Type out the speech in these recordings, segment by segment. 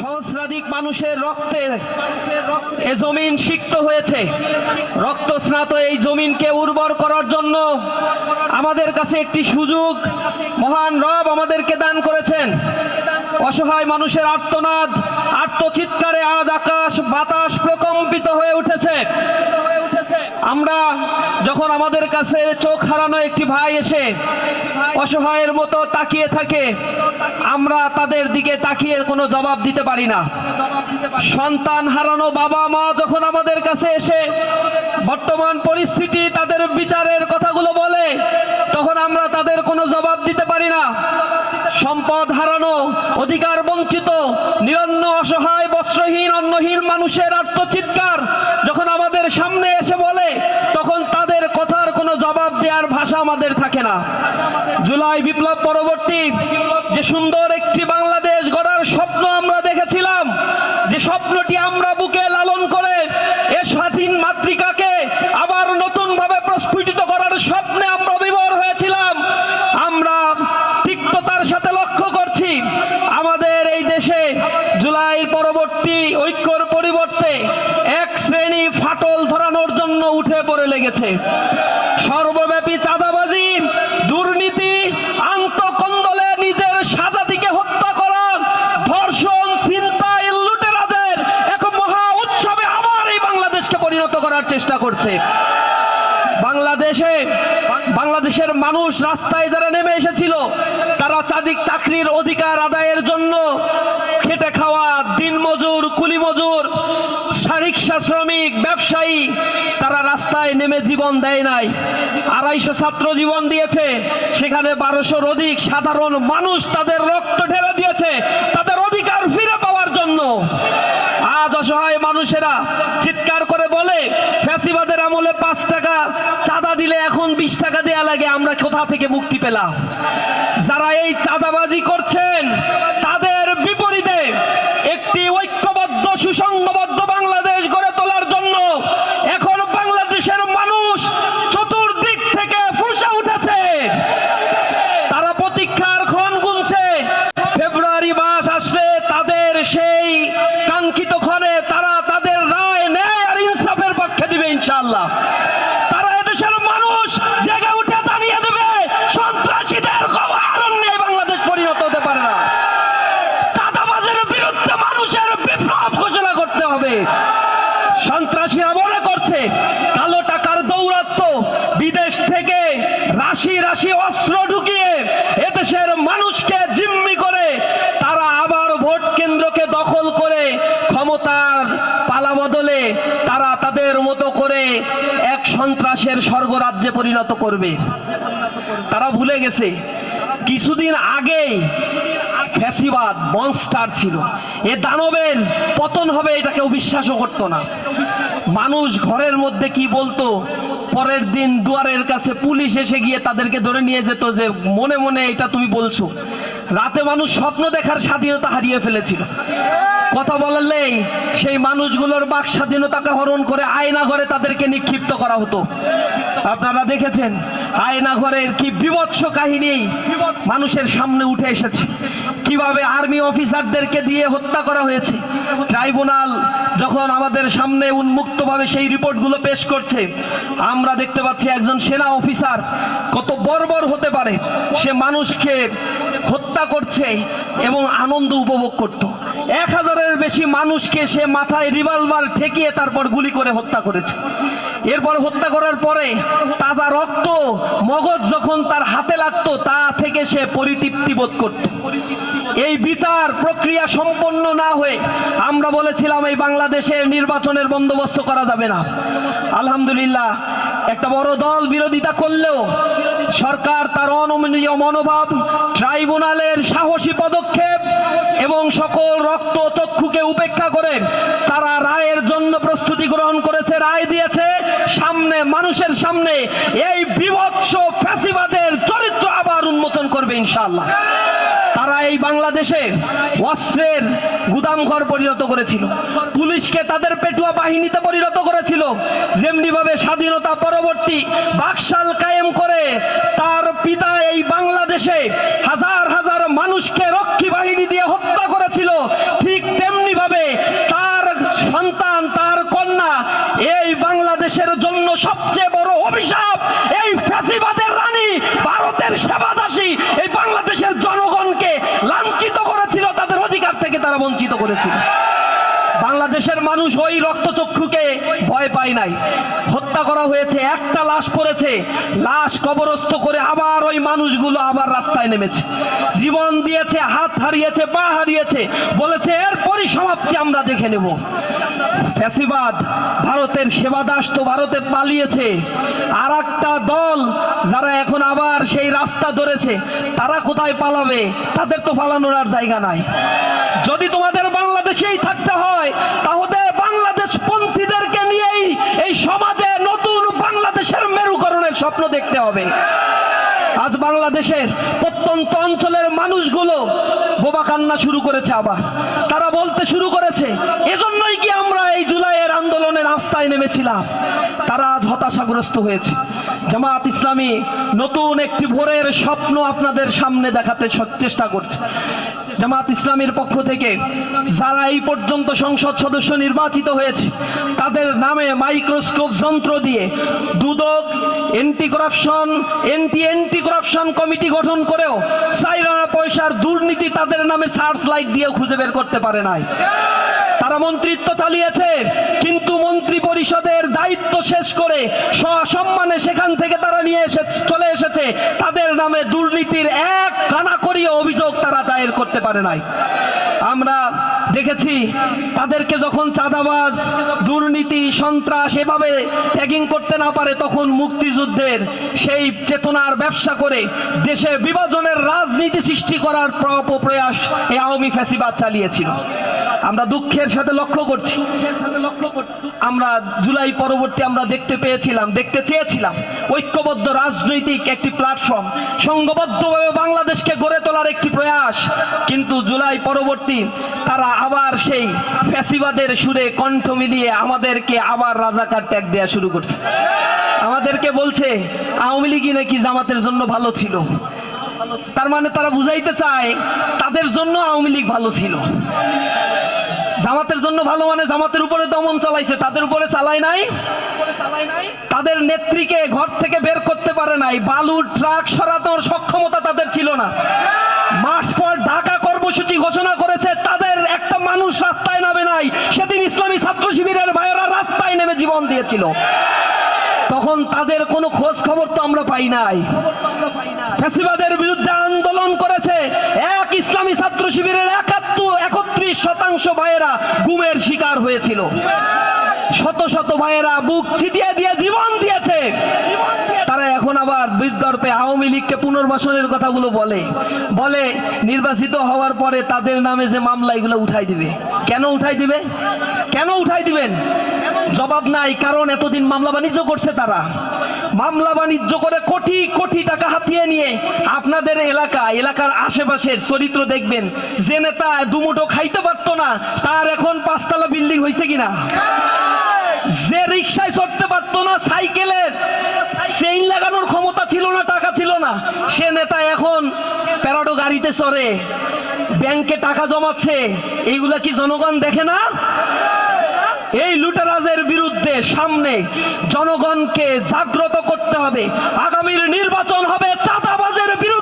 সহস্রাধিক মানুষের রক্তে এ জমিন সিক্ত হয়েছে। রক্তস্নাত এই জমিনকে উর্বর করার জন্য আমাদের কাছে একটি সুযোগ, মহান রব আমাদেরকে দান করেছেন। অসহায় মানুষের আর্তনাদ, আর্তচিৎকারে আজ আকাশ বাতাস প্রকম্পিত হয়ে উঠেছে। আমরা যখন আমাদের কাছে চোখ হারানো একটি ভাই এসে অসহায়ের মতো তাকিয়ে থাকে, আমরা তাদের দিকে তাকিয়ে কোনো জবাব দিতে পারি না। সন্তান হারানো বাবা মা যখন আমাদের কাছে এসে বর্তমান পরিস্থিতি, তাদের বিচারের কথাগুলো বলে, তখন আমরা তাদের কোনো জবাব দিতে পারি না। সম্পদ হারানো, অধিকার বঞ্চিত, নিরন্ন, অসহায়, বস্ত্রহীন, অন্নহীন মানুষের আত্মচিৎকার সামনে এসে বলে, তখন তাদের কথার কোনো জবাব দেওয়ার ভাষা আমাদের থাকে না। জুলাই বিপ্লব পরবর্তী যে সুন্দর একটি বাংলাদেশ গড়ার স্বপ্ন আমরা দেখেছিলাম যে স্বপ্নটি আমরা বুকে লালন করে এ স্বাধীন মাতৃকাকে আবার নতুন ভাবে প্রস্ফুটিত করার স্বপ্নে আমরা বিভোর হয়েছিলাম আমরা তিক্ততার সাথে লক্ষ্য করছি আমাদের এই দেশে জুলাই পরবর্তী ঐক্যর পরিবর্তে এক শ্রেণি ফাটল ধরানোর জন্য উঠে লেগেছে সর্বব্যাপী চাঁদাবাজি, দুর্নীতি, আন্তকন্দলে নিজের সাজাতিকে হত্যা করা, ধর্ষণ চিন্তায় লুটেরাজের এক মহা উৎসবে আবার এই বাংলাদেশকে পরিণত করার চেষ্টা করছে। বাংলাদেশে, বাংলাদেশের মানুষ রাস্তায় যারা নেমে এসেছিল, তারা চাদিক চাকরির অধিকার আদায়ের জন্য নেমে জীবন দেয় নাই। আড়াইশো ছাত্র জীবন দিয়েছে। সেখানে বারোশোর অধিক সাধারণ মানুষ তাদের রক্ত ঢেলে দিয়েছে। তাদের অধিকার ফিরে পাওয়ার জন্য। আজ অসহায় মানুষেরা চিৎকার করে বলে, ফ্যাসিবাদের আমলে পাঁচ টাকা, চাঁদা দিলে এখন বিশ টাকা দেয়া লাগে, আমরা কোথা থেকে মুক্তি পেলাম? যারা এই চাঁদাবাজি করছেন তাদের বিপরীতে একটি ঐক্যবদ্ধ সুসংঘবদ্ধ বাংলাদেশ গড়ে তোলার জন্য এখন বাংলাদেশের মানুষ চতুর্দিক থেকে ফুসে উঠেছে তারা প্রতীক্ষার ক্ষণ গুনছে ফেব্রুয়ারি মাস আসলে তাদের সেই কাঙ্ক্ষিত ক্ষণে তারা তাদের রায় ন্যায় আর ইনসাফের পক্ষে দিবে ইনশাআল্লাহ তারা এদেশের মানুষ জেগে উঠে দাঁড়িয়ে দেবে সন্ত্রাসীদের অরণ্যে এই বাংলাদেশ পরিণত হতে পারে না চাঁদাবাজের বিরুদ্ধে মানুষের বিপ্লব ঘোষণা করতে হবে সন্ত্রাসীরা মনে করছে কালো টাকার দৌরাত্ম বিদেশ থেকে রাশি রাশি অস্ত্র ঢুকিয়ে এদেশের মানুষকে জিম্মি করে তারা আবার ভোট কেন্দ্রকে দখল করে ক্ষমতার পালা বদলে তারা তাদের মতো করে এক সন্ত্রাসের স্বর্গরাজ্যে পরিণত করবে। তারা ভুলে গেছে, কিছুদিন আগেই ফ্যাসিবাদ মনস্টার ছিল। এ দানবের পতন হবে এটা কেউ বিশ্বাসও করতো না। মানুষ ঘরের মধ্যে কি বলতো, পরের দিন দুয়ারের কাছে পুলিশ এসে গিয়ে তাদেরকে ধরে নিয়ে যেত যে, মনে মনে এটা তুমি বলছো। রাতে মানুষ স্বপ্ন দেখার স্বাধীনতা হারিয়ে ফেলেছিল। কথা বললেই সেই মানুষগুলোর বাক স্বাধীনতাকে হরণ করে আয়না ঘরে তাদেরকে নিক্ষিপ্ত করা হতো। আপনারা দেখেছেন আয়না ঘরের কি বিভৎস কাহিনী মানুষের সামনে উঠে এসেছে। কীভাবে আর্মি অফিসারদেরকে দিয়ে হত্যা করা হয়েছে? ট্রাইব্যুনাল যখন আমাদের সামনে উন্মুক্তভাবে সেই রিপোর্টগুলো পেশ করছে, আমরা দেখতে পাচ্ছি একজন সেনা অফিসার কত বর্বর হতে পারে। সে মানুষকে হত্যা করছে এবং আনন্দ উপভোগ করত। এক হাজারের বেশি মানুষকে সে মাথায় রিভলভার ঠেকিয়ে তারপর গুলি করে হত্যা করেছে। এরপর হত্যা করার পরে তাজা রক্ত, মগজ যখন তার হাতে লাগতো, তা থেকে সে পরিতৃপ্তি বোধ করত। এই বিচার প্রক্রিয়া সম্পন্ন না হয়ে আমরা বলেছিলাম, এই বাংলাদেশে নির্বাচনের বন্দোবস্ত করা যাবে না। আলহামদুলিল্লাহ, একটা বড় দল বিরোধিতা করলেও সরকার তার অনমনীয় মনোভাব, ট্রাইব্যুনালের সাহসী পদক্ষেপ এবং সকল রক্ত চক্ষুকে উপেক্ষা করে তারা রায়ের জন্য প্রস্তুতি গ্রহণ করেছে, রায় দিয়েছে। সামনে, মানুষের সামনে এই বিভৎস ফ্যাসিবাদের চরিত্র আবার উন্মোচন করবে ইনশাআল্লাহ। তারা এই বাংলাদেশে অস্ত্রের গুদামঘর পরিণত করেছিল। পুলিশকে তাদের পেটুয়া বাহিনীতে পরিণত করেছিল। যেমনি ভাবে স্বাধীনতা পরবর্তী বাকশাল কায়েম করে তার পিতা এই বাংলাদেশে হাজার হাজার মানুষকে রক্ষী বাহিনী দিয়ে হত্যা করেছিল ঠিক তেমনি বঞ্চিত করেছিল তাদের অধিকার থেকে তারা বঞ্চিত করেছিল বাংলাদেশের মানুষ ওই রক্তচক্ষুকে ভয় পায় নাই। হত্যা করা হয়েছে, একটা লাশ পড়েছে, লাশ কবরস্থ করে আবার ওই মানুষগুলো আবার রাস্তায় নেমেছে। জীবন দিয়েছে, হাত হারিয়েছে, পা হারিয়েছে, বলেছে, এর পরিসমাপ্তি আমরা দেখে নেব। ফ্যাসিবাদ ভারতের সেবাদাস তো ভারতে পালিয়েছে। আর একটা দল যারা এখন আবার সেই রাস্তা ধরেছে, তারা কোথায় পালাবে? তাদের তো পালানোর আর জায়গা নাই। যদি তোমাদের বাংলাদেশেই থাকতে হয়, তাহলে বাংলাদেশ পন্থীদেরকে নিয়েই এই সমাজে নতুন বাংলাদেশের মেরুকরণের স্বপ্ন দেখতে হবে। আজ বাংলাদেশের প্রত্যন্ত অঞ্চলের মানুষগুলো বোবা কান্না শুরু করেছে আবার। তারা বলতে শুরু করেছে, এজন্যই কি আমরা এই জুলাইয়ের আন্দোলনের রাস্তায় নেমেছিলাম। তারা আজ হতাশাগ্রস্ত হয়েছে। জামাত ইসলামী নতুন একটি ভোরের স্বপ্ন আপনাদের সামনে দেখাতে চেষ্টা করছে। জামাত ইসলামীর পক্ষ থেকে যারা এই পর্যন্ত সংসদ সদস্য নির্বাচিত হয়েছে, তাদের নামে মাইক্রোস্কোপ যন্ত্র দিয়ে Dudak anti corruption anti anti corruption committee গঠন করেও সাইরানা পয়সার দুর্নীতি তাদের নামে সার্চ লাইট দিয়েও খুঁজে বের করতে পারে নাই। তারা মন্ত্রিত্ব চালিয়েছে, কিন্তু মন্ত্রী পরিষদের দায়িত্ব শেষ করে সসম্মানে সেখান থেকে তারা নিয়ে এসে চলে এসেছে। তাদের নামে দুর্নীতির এক কানাকড়িও অভিযোগ তারা দায়ের করতে পারে নাই। আমরা দেখেছি, তাদেরকে যখন চাঁদাবাজ, দুর্নীতি, সন্ত্রাস এভাবে ট্যাগিং করতে না পারে, তখন মুক্তিযুদ্ধের সেই চেতনার ব্যবসা করে দেশে বিভাজনের রাজনীতি সৃষ্টি করার প্র- প্রয়াস এই আওয়ামী ফ্যাসিবাদ চালিয়েছিল। আমরা দুঃখের সাথে লক্ষ্য করছি। আমরা জুলাই পরবর্তী আমরা দেখতে পেয়েছিলাম, দেখতে চেয়েছিলাম, ঐক্যবদ্ধ রাজনৈতিক একটি প্ল্যাটফর্ম সংঘবদ্ধভাবে বাংলাদেশকে গড়ে তোলার একটি প্রয়াস। কিন্তু জুলাই পরবর্তী তারা আবার সেই ফ্যাসিবাদের সুরে কণ্ঠ মিলিয়ে আমাদেরকে আবার রাজাকার ট্যাগ দেওয়া শুরু করছে। আমাদেরকে বলছে, আওয়ামী লীগই নাকি জামাতের জন্য ভালো ছিল। তার মানে তারা বুঝাইতে চায়, তাদের জন্য আওয়ামী লীগ ভালো ছিল। জামাতের জন্য ভালো মানে জামাতের উপরে দমন চালাইছে, তাদের উপরে চালাই নাই। তাদের নেত্রীকে ঘর থেকে বের করতে পারে নাই। বালুর ট্রাক সরানোর সক্ষমতা তাদের ছিল না। মাস পর ঢাকা কর্মসূচি ঘোষণা করেছে, তাদের একটা মানুষ রাস্তায় নামে নাই। সেদিন ইসলামী ছাত্র শিবিরের ভাইয়েরা রাস্তায় নেমে জীবন দিয়েছিল। তখন তাদের কোনো খোঁজ খবর তো আমরা পাই নাই। ফ্যাসিবাদের বিরুদ্ধে আন্দোলন করেছে এক ইসলামী ছাত্র শিবিরের একাত্তর, একত্রিশ শতাংশ ভাইয়েরা গুমের শিকার হয়েছিল। শত শত ভাইয়েরা বুক চিতিয়ে দিয়ে জীবন দিয়েছে। তারা এখন আবার বিদর্পে আওয়ামী লীগকে পুনর্বাসনের কথাগুলো বলে। বলে নির্বাচিত হওয়ার পরে তাদের নামে যে মামলা, এগুলো উঠাই দিবে। কেন উঠাই দিবে? কেন উঠাই দিবেন? জবাব নাই, কারণ এতদিন মামলা বাণিজ্য করছে তারা। মামলা বাণিজ্য করে কোটি কোটি টাকা হাতিয়ে নিয়ে আপনাদের এলাকা, এলাকার আশেপাশের চরিত্র দেখবেন। যে নেতা দুমুটো খাইতে পারতো না, তার এখন পাঁচতলা বিল্ডিং হয়েছে কিনা? যে রিক্সায় চড়তে পারতো না সাইকেলের চেইন লাগানোর ক্ষমতা ছিল না, টাকা ছিল না। সে নেতা এখন প্যারাডো গাড়িতে চড়ে, ব্যাংকে টাকা জমাচ্ছে। এইগুলা কি জনগণ দেখে না? এই লুটেরাজের বিরুদ্ধে সামনে জনগণকে জাগ্রত করতে হবে। আগামীর নির্বাচন হবে চাঁদাবাজের বিরুদ্ধে।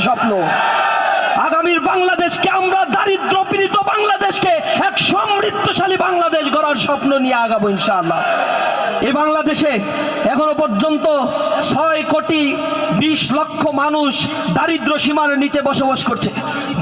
স্বপ্ন। আগামীর বাংলাদেশকে আমরা দারিদ্র এক সমৃদ্ধশালী বাংলাদেশ গড়ার স্বপ্ন নিয়ে আগাবো ইনশাআল্লাহ। এই বাংলাদেশে এখনও পর্যন্ত ছয় কোটি বিশ লক্ষ মানুষ দারিদ্র সীমার নিচে বসবাস করছে।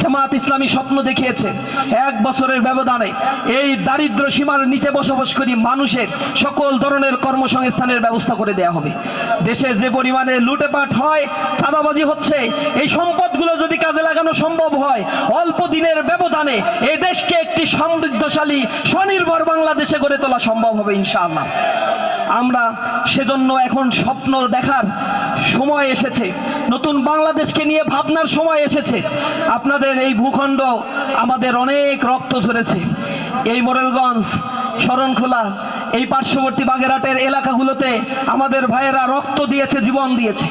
জামাত ইসলামী স্বপ্ন দেখিয়েছে, এক বছরের ব্যবধানে এই দারিদ্র সীমার নিচে বসবাস করি মানুষের সকল ধরনের কর্মসংস্থানের ব্যবস্থা করে দেয়া হবে। দেশে যে পরিমাণে লুটেপাট হয়, চাঁদাবাজি হচ্ছে, এই সম্পদগুলো যদি কাজে লাগানো সম্ভব হয়, অল্প দিনের ব্যবধানে এই দেশকে একটি সমৃদ্ধশালী, স্বনির্ভর বাংলাদেশে গড়ে তোলা সম্ভব হবে ইনশাআল্লাহ। আমরা সেজন্য এখন স্বপ্ন দেখার সময় এসেছে। নতুন বাংলাদেশকে নিয়ে ভাবনার সময় এসেছে। আপনাদের এই ভূখণ্ড আমাদের অনেক রক্ত ঝরেছে। এই মোরেলগঞ্জ শরণখোলা এই পার্শ্ববর্তী বাগেরহাটের এলাকাগুলোতে আমাদের ভাইয়েরা রক্ত দিয়েছে, জীবন দিয়েছে।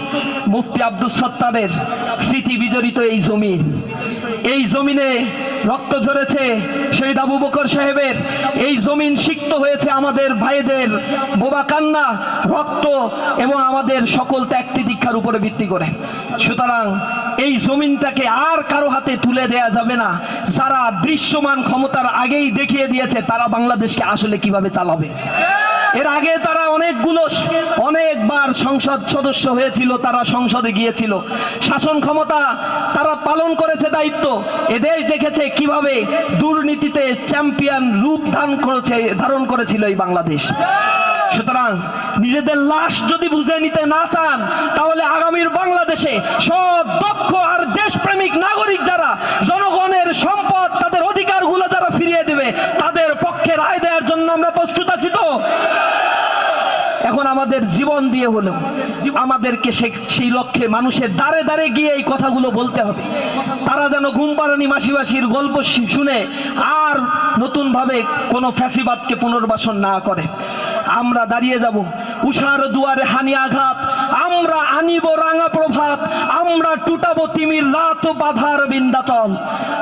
মুফতি আব্দুল সত্তারের স্মৃতি বিজড়িত এই জমিন। এই জমিনে রক্ত ঝরেছে শহীদ আবু বকর সাহেবের। এই জমিন সিক্ত হয়েছে আমাদের ভাইদের বোবা কান্না, রক্ত এবং আমাদের সকল ত্যাগ দীক্ষার উপরে ভিত্তি করে। সুতরাং এই জমিনটাকে আর কারও হাতে তুলে দেয়া যাবে না। যারা দৃশ্যমান ক্ষমতার আগেই দেখিয়ে দিয়েছে, তারা বাংলাদেশকে আসলে কীভাবে চালাবে? এর আগে তারা অনেকগুলো, অনেকবার সংসদ সদস্য হয়েছিল, তারা সংসদে গিয়েছিল। শাসন ক্ষমতা তারা পালন করেছে দায়িত্ব। এদেশ দেখেছে কীভাবে দুর্নীতিতে চ্যাম্পিয়ন রূপ ধারণ করেছে, ধারণ করেছিল এই বাংলাদেশ। সুতরাং নিজেদের লাশ যদি বুঝে নিতে না চান, তাহলে আগামীর বাংলাদেশে সব দক্ষ আর দেশপ্রেমিক নাগরিক যারা, জনগণের সম্পদ, তাদের অধিকারগুলো যারা ফিরিয়ে দেবে, তাদের পক্ষে রায় দেওয়ার জন্য আমরা প্রস্তুত আমাদের জীবন দিয়ে হলেও আমাদেরকে সেই লক্ষ্যে মানুষের দাঁড়ে দাঁড়ে গিয়ে এই কথাগুলো বলতে হবে। তারা যেন ঘুম পাড়ানি মাসিবাসীর গল্প শুনে আর নতুনভাবে কোনো ফ্যাসিবাদকে পুনর্বাসন না করে। আমরা দাঁড়িয়ে যাব। উষার দুয়ারে হানি আঘাত। আমরা আনিব রাঙা প্রভাত। আমরা টুটাবো তিমির রাত বাধার বিন্দাচল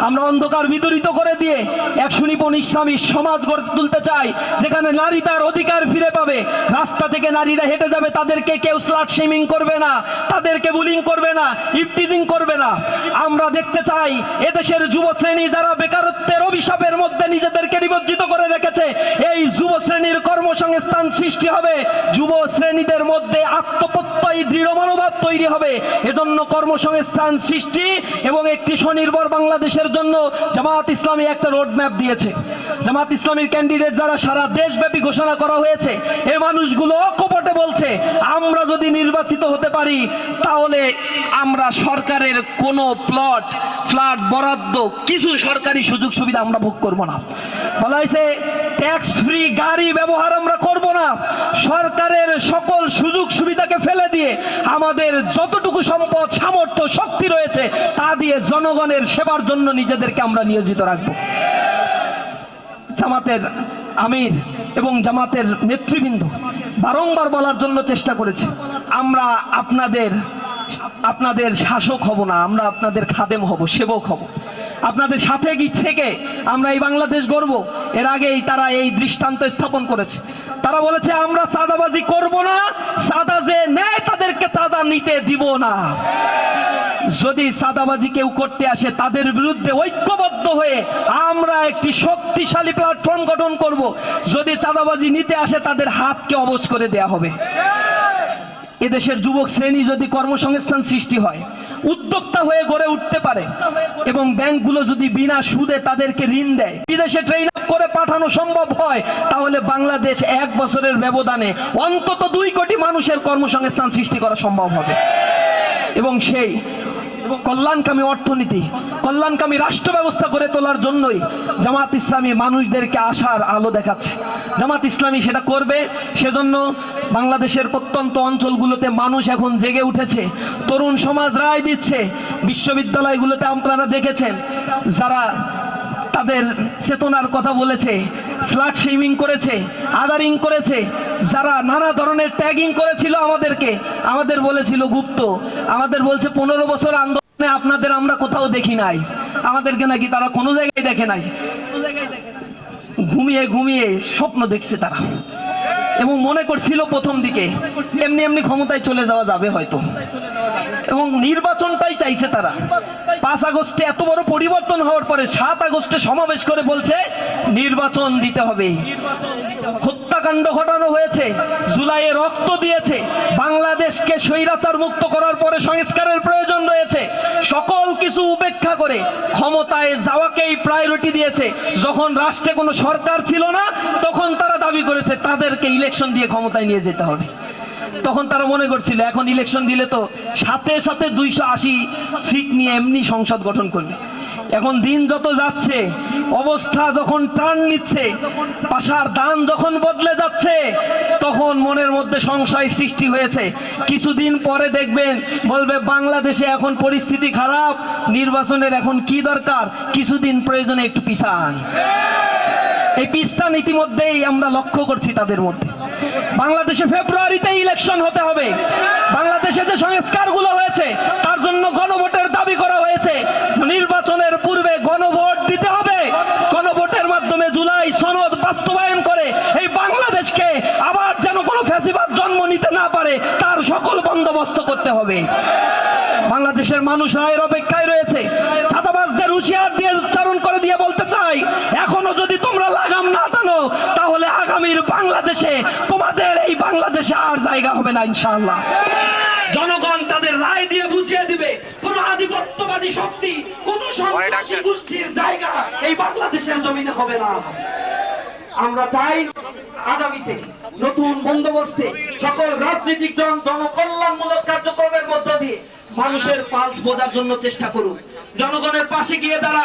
আমরা অন্ধকার বিদরিত করে দিয়ে এক সুনিপন ইসলামী সমাজ গড়ে তুলতে চাই, যেখানে নারী তার অধিকার ফিরে পাবে। রাস্তা থেকে নারীরা হেঁটে যাবে, তাদেরকে কেউ স্লাট শেমিং করবে না, তাদেরকে বুলিং করবে না ইফটিজিং করবে না। আমরা দেখতে চাই, এদেশের যুব শ্রেণি যারা বেকারত্বের অভিশাপের মধ্যে নিজেদেরকে নিবজ্জিত করে রেখেছে, এই যুব শ্রেণির কর্মসংস্থান সৃষ্টি হবে। যুব শ্রেণীদের মধ্যে আত্মপ্রত্যয়ী, দৃঢ় মনোভাব তৈরি হবে। এজন্য কর্মসংস্থান সৃষ্টি এবং একটি স্বনির্ভর বাংলাদেশের জন্য জামাত ইসলামী একটা রোড ম্যাপ দিয়েছে। জামাত ইসলামীর ক্যান্ডিডেট যারা সারা দেশব্যাপী ঘোষণা করা হয়েছে এই মানুষগুলো কপটে বলছে, আমরা যদি নির্বাচিত হতে পারি, তাহলে আমরা সরকারের কোনো প্লট ফ্ল্যাট বরাদ্দ, কিছু সরকারি সুযোগ সুবিধা আমরা ভোগ করব না। বলা হয়েছে ট্যাক্স ফ্রি গাড়ি ব্যবহার আমরা না, সরকারের সকল সুযোগ সুবিধাকে ফেলে দিয়ে আমাদের যতটুকু সম্পদ, সামর্থ্য, শক্তি রয়েছে, তা দিয়ে জনগণের সেবার জন্য নিজেদেরকে আমরা নিয়োজিত রাখব। জামাতের আমির এবং জামাতের নেতৃবৃন্দ বারংবার বলার জন্য চেষ্টা করেছে, আমরা আপনাদের আপনাদের শাসক হব না, আমরা আপনাদের খাদেম হব, সেবক হব। আপনাদের সাথে থেকে আমরা এই বাংলাদেশ গড়ব? এর আগেই তারা এই দৃষ্টান্ত স্থাপন করেছে। তারা বলেছে, আমরা চাঁদাবাজি করব না, চাঁদা যে নেয় তাদেরকে চাঁদা নিতে দিব না। যদি সাদাবাজি কেউ করতে আসে, তাদের বিরুদ্ধে ঐক্যবদ্ধ হয়ে আমরা একটি শক্তিশালী প্ল্যাটফর্ম গঠন করব। যদি চাঁদাবাজি নিতে আসে, তাদের হাতকে অবশ করে দেয়া হবে। এদেশের যুবক শ্রেণি যদি কর্মসংস্থান সৃষ্টি হয় উদ্যোক্তা হয়ে গড়ে উঠতে পারে। এবং ব্যাংকগুলো যদি বিনা সুদে তাদেরকে ঋণ দেয়, বিদেশে ট্রেন করে পাঠানো সম্ভব হয়, তাহলে বাংলাদেশ এক বছরের ব্যবধানে অন্তত দুই কোটি মানুষের কর্মসংস্থান সৃষ্টি করা সম্ভব হবে। এবং সেই কল্যাণকামী অর্থনীতি, কল্যাণকামী রাষ্ট্র ব্যবস্থা করে তোলার জন্যই জামাত ইসলামী মানুষদেরকে আশার আলো দেখাচ্ছে। জামাত ইসলামী সেটা করবে, সেজন্য বাংলাদেশের প্রত্যন্ত অঞ্চলগুলোতে মানুষ এখন জেগে উঠেছে। তরুণ সমাজ রায় দিচ্ছে, বিশ্ববিদ্যালয়গুলোতে আপনারা দেখেছেন, যারা তাদের চেতনার কথা বলেছে স্লাট শেমিং করেছে আদারিং করেছে, যারা নানা ধরনের ট্যাগিং করেছিল আমাদেরকে, আমাদের বলেছিল গুপ্ত, আমাদের বলছে পনেরো বছর আন্দোলনে আপনাদের আমরা কোথাও দেখি নাই, আমাদেরকে নাকি তারা কোনো জায়গায় দেখে নাই। ঘুমিয়ে ঘুমিয়ে স্বপ্ন দেখছে তারা। এবং মনে করছিল প্রথম দিকে, এমনি এমনি ক্ষমতায় চলে যাওয়া যাবে হয়তো। এবং নির্বাচনটাই চাইছে তারা। পাঁচ আগস্টে এত বড় পরিবর্তন হওয়ার পরে সাত আগস্টে সমাবেশ করে বলছে, নির্বাচন দিতে হবে। হত্যাকাণ্ড ঘটানো হয়েছে, জুলাইয়ে রক্ত দিয়েছে, বাংলাদেশকে স্বৈরাচার মুক্ত করার পরে সংস্কারের প্রয়োজন রয়েছে। সকল কিছু উপেক্ষা করে ক্ষমতায় যাওয়াকেই প্রায়োরিটি দিয়েছে। যখন রাষ্ট্রে কোনো সরকার ছিল না, তখন তারা দাবি করেছে, তাদেরকে ইলেকশন দিয়ে ক্ষমতায় নিয়ে যেতে হবে। তখন তারা মনে করছিল, এখন ইলেকশন দিলে তো সাথে সাথে দুইশো আশি সিট নিয়ে এমনি সংসদ গঠন করবে। এখন দিন যত যাচ্ছে, অবস্থা যখন টান নিচ্ছে, পাশার দান যখন বদলে যাচ্ছে, তখন মনের মধ্যে সংশয় সৃষ্টি হয়েছে। কিছুদিন পরে দেখবেন, বলবে বাংলাদেশে এখন পরিস্থিতি খারাপ, নির্বাচনের এখন কি দরকার? কিছুদিন প্রয়োজনে একটু পিছান। এই পিসটা ইতিমধ্যেই আমরা লক্ষ্য করছি তাদের মধ্যে। বাংলাদেশে ফেব্রুয়ারিতে ইলেকশন হতে হবে। বাংলাদেশে যে সংস্কারগুলো হয়েছে, তার জন্য গণভোটের দাবি করা হয়েছে। নির্বাচনের পূর্বে গণভোট দিতে হবে। গণভোটের মাধ্যমে জুলাই সনদ বাস্তবায়ন করে এই বাংলাদেশকে আবার যেন কোনো ফ্যাসিবাদ জন্ম নিতে না পারে, তার সকল বন্দোবস্ত করতে হবে। বাংলাদেশের মানুষ রায়ের অপেক্ষায় রয়েছে। ছাতাবাসদের হুঁশিয়ার দিয়ে উচ্চারণ করে দিয়ে বলতে চাই বাংলাদেশে আর জায়গা হবে না, ইনশাআল্লাহ। জনগণ তাদের রায় দিয়ে বুঝিয়ে দিবে, কোন আধিপত্যবাদী শক্তি, কোন সন্ত্রাসী গোষ্ঠীর জায়গা এই বাংলাদেশের জমিনে হবে না। আমরা চাই আগামীতে নতুন বন্দোবস্তে সকল রাজনৈতিক জন জনকল্যাণমূলক কার্যক্রমের মধ্য দিয়ে মানুষের পালস বোঝার জন্য চেষ্টা করুক। জনগণের পাশে গিয়ে দাঁড়া